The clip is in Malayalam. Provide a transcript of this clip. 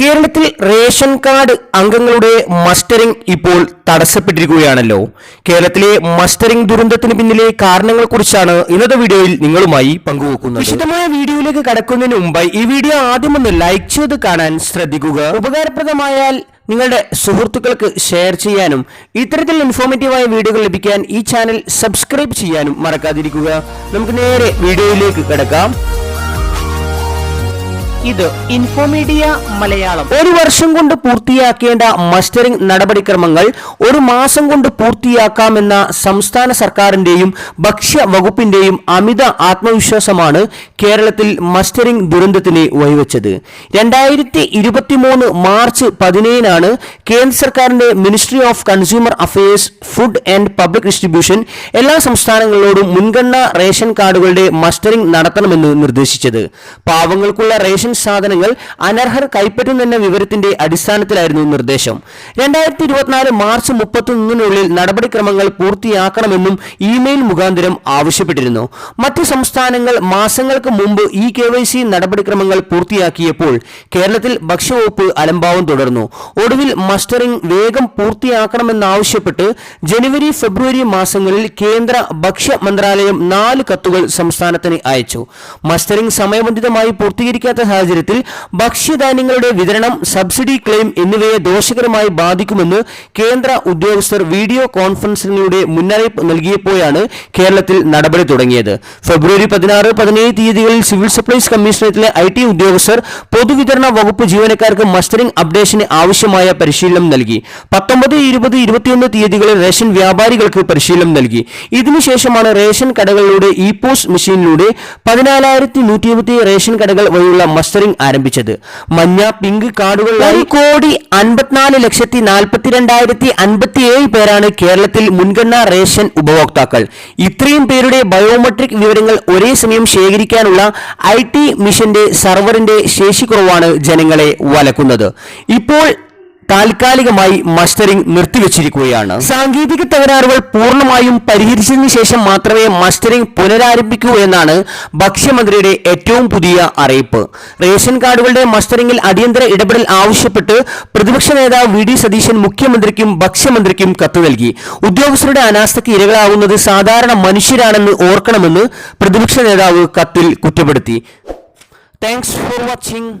കേരളത്തിൽ റേഷൻ കാർഡ് അംഗങ്ങളുടെ മസ്റ്ററിംഗ് ഇപ്പോൾ തടസ്സപ്പെട്ടിരിക്കുകയാണല്ലോ. കേരളത്തിലെ മസ്റ്ററിംഗ് ദുരന്തത്തിന് പിന്നിലെ കാരണങ്ങളെ കുറിച്ചാണ് ഇന്നത്തെ വീഡിയോയിൽ നിങ്ങളുമായി പങ്കുവെക്കുന്നത്. വിശദമായ വീഡിയോയിലേക്ക് കടക്കുന്നതിന് മുമ്പായി ഈ വീഡിയോ ആദ്യം ഒന്ന് ലൈക്ക് ചെയ്ത് കാണാൻ ശ്രദ്ധിക്കുക. ഉപകാരപ്രദമായാൽ നിങ്ങളുടെ സുഹൃത്തുക്കൾക്ക് ഷെയർ ചെയ്യാനും ഇത്തരത്തിൽ ഇൻഫോർമേറ്റീവായ വീഡിയോകൾ ലഭിക്കാൻ ഈ ചാനൽ സബ്സ്ക്രൈബ് ചെയ്യാനും മറക്കാതിരിക്കുക. നമുക്ക് നേരെ വീഡിയോയിലേക്ക് കിടക്കാം. ഇത് ഇൻഫോമീഡിയ മലയാളം. ഒരു വർഷം കൊണ്ട് പൂർത്തിയാക്കേണ്ട മസ്റ്ററിംഗ് നടപടിക്രമങ്ങൾ ഒരു മാസം കൊണ്ട് പൂർത്തിയാക്കാമെന്ന സംസ്ഥാന സർക്കാരിന്റെയും ഭക്ഷ്യ വകുപ്പിന്റെയും അമിത ആത്മവിശ്വാസമാണ് കേരളത്തിൽ മസ്റ്ററിംഗ് ദുരന്തത്തിന് വഴിവെച്ചത്. രണ്ടായിരത്തി ഇരുപത്തിമൂന്ന് മാർച്ച് പതിനേഴിനാണ് കേന്ദ്ര സർക്കാരിന്റെ ministry of consumer affairs food and public distribution എല്ലാ സംസ്ഥാനങ്ങളോടും മുൻഗണന റേഷൻ കാർഡുകളുടെ മസ്റ്ററിംഗ് നടത്തണമെന്ന് നിർദ്ദേശിച്ചത്. പാവങ്ങൾക്കുള്ള റേഷൻ സാധനങ്ങൾ അനർഹർ കൈപ്പറ്റുന്നെന്ന വിവരത്തിന്റെ അടിസ്ഥാനത്തിലായിരുന്നു നിർദ്ദേശം. രണ്ടായിരത്തി ഇരുപത്തിനാല് മാർച്ച് മുപ്പത്തൊന്നിനുള്ളിൽ നടപടിക്രമങ്ങൾ പൂർത്തിയാക്കണമെന്നും ഇമെയിൽ മുഖാന്തരം ആവശ്യപ്പെട്ടിരുന്നു. മറ്റ് സംസ്ഥാനങ്ങൾ മാസങ്ങൾക്ക് മുമ്പ് ഇ കെ വൈ സി നടപടിക്രമങ്ങൾ പൂർത്തിയാക്കിയപ്പോൾ കേരളത്തിൽ ഭക്ഷ്യവകുപ്പ് അലംഭാവം തുടർന്നു. ഒടുവിൽ മസ്റ്ററിംഗ് വേഗം പൂർത്തിയാക്കണമെന്നാവശ്യപ്പെട്ട് ജനുവരി ഫെബ്രുവരി മാസങ്ങളിൽ കേന്ദ്ര ഭക്ഷ്യ മന്ത്രാലയം നാല് കത്തുകൾ സംസ്ഥാനത്തിന് അയച്ചു. മസ്റ്ററിംഗ് സമയബന്ധിതമായി പൂർത്തീകരിക്കാത്ത സാഹചര്യത്തിൽ ഭക്ഷ്യധാന്യങ്ങളുടെ വിതരണം സബ്സിഡി ക്ലെയിം എന്നിവയെ ദോഷകരമായി ബാധിക്കുമെന്ന് കേന്ദ്ര ഉദ്യോഗസ്ഥർ വീഡിയോ കോൺഫറൻസിംഗിലൂടെ മുന്നറിയിപ്പ് നൽകിയപ്പോഴാണ് കേരളത്തിൽ നടപടി തുടങ്ങിയത്. ഫെബ്രുവരി പതിനാറ് പതിനേഴ് തീയതികളിൽ സിവിൽ സപ്ലൈസ് കമ്മീഷണറേറ്റിലെ ഐ ടി ഉദ്യോഗസ്ഥർ പൊതുവിതരണ വകുപ്പ് ജീവനക്കാർക്ക് മസ്റ്ററിംഗ് അപ്ഡേഷന് ആവശ്യമായ പരിശീലനം നൽകി. പത്തൊമ്പത് ഇരുപത് ഇരുപത്തിയൊന്ന് തീയതികളിൽ റേഷൻ വ്യാപാരികൾക്ക് പരിശീലനം നൽകി. ഇതിനുശേഷമാണ് റേഷൻ കടകളിലൂടെ ഇ പോസ്റ്റ് മെഷീനിലൂടെ പതിനാലായിരത്തി നൂറ്റി റേഷൻ കടകൾ വഴിയുള്ള മസ്റ്ററിംഗ് ആരംഭിച്ചത്. മഞ്ഞ പിങ്ക് കാർഡുകളിലായി ഒരു കോടി അൻപത്തിനാല് ലക്ഷത്തി നാൽപ്പത്തി നാൽപ്പത്തിരണ്ടായിരത്തി അൻപത്തിയേഴ് പേരാണ് കേരളത്തിൽ മുൻഗണനാ റേഷൻ ഉപഭോക്താക്കൾ. ഇത്രയും പേരുടെ ബയോമെട്രിക് വിവരങ്ങൾ ഒരേ സമയം ശേഖരിക്കാനുള്ള ഐ ടി മിഷന്റെ സർവറിന്റെ ശേഷിക്കുറവാണ് ജനങ്ങളെ വലക്കുന്നത്. ഇപ്പോൾ താൽക്കാലികമായി മസ്റ്ററിംഗ് നിർത്തിവെച്ചിരിക്കുകയാണ്. സാങ്കേതിക തകരാറുകൾ പൂർണമായും പരിഹരിച്ചതിനു ശേഷം മാത്രമേ മസ്റ്ററിംഗ് പുനരാരംഭിക്കൂ എന്നാണ് ഭക്ഷ്യമന്ത്രിയുടെ ഏറ്റവും പുതിയ അറിയിപ്പ്. റേഷൻ കാർഡുകളുടെ മസ്റ്ററിംഗിൽ അടിയന്തര ഇടപെടൽ ആവശ്യപ്പെട്ട് പ്രതിപക്ഷ നേതാവ് വി ഡി സതീശൻ മുഖ്യമന്ത്രിക്കും ഭക്ഷ്യമന്ത്രിക്കും കത്ത് നൽകി. ഉദ്യോഗസ്ഥരുടെ അനാസ്ഥയ്ക്ക് ഇരകളാവുന്നത് സാധാരണ മനുഷ്യരാണെന്ന് ഓർക്കണമെന്ന് പ്രതിപക്ഷ നേതാവ് കത്തിൽ കുറ്റപ്പെടുത്തി. Thanks for watching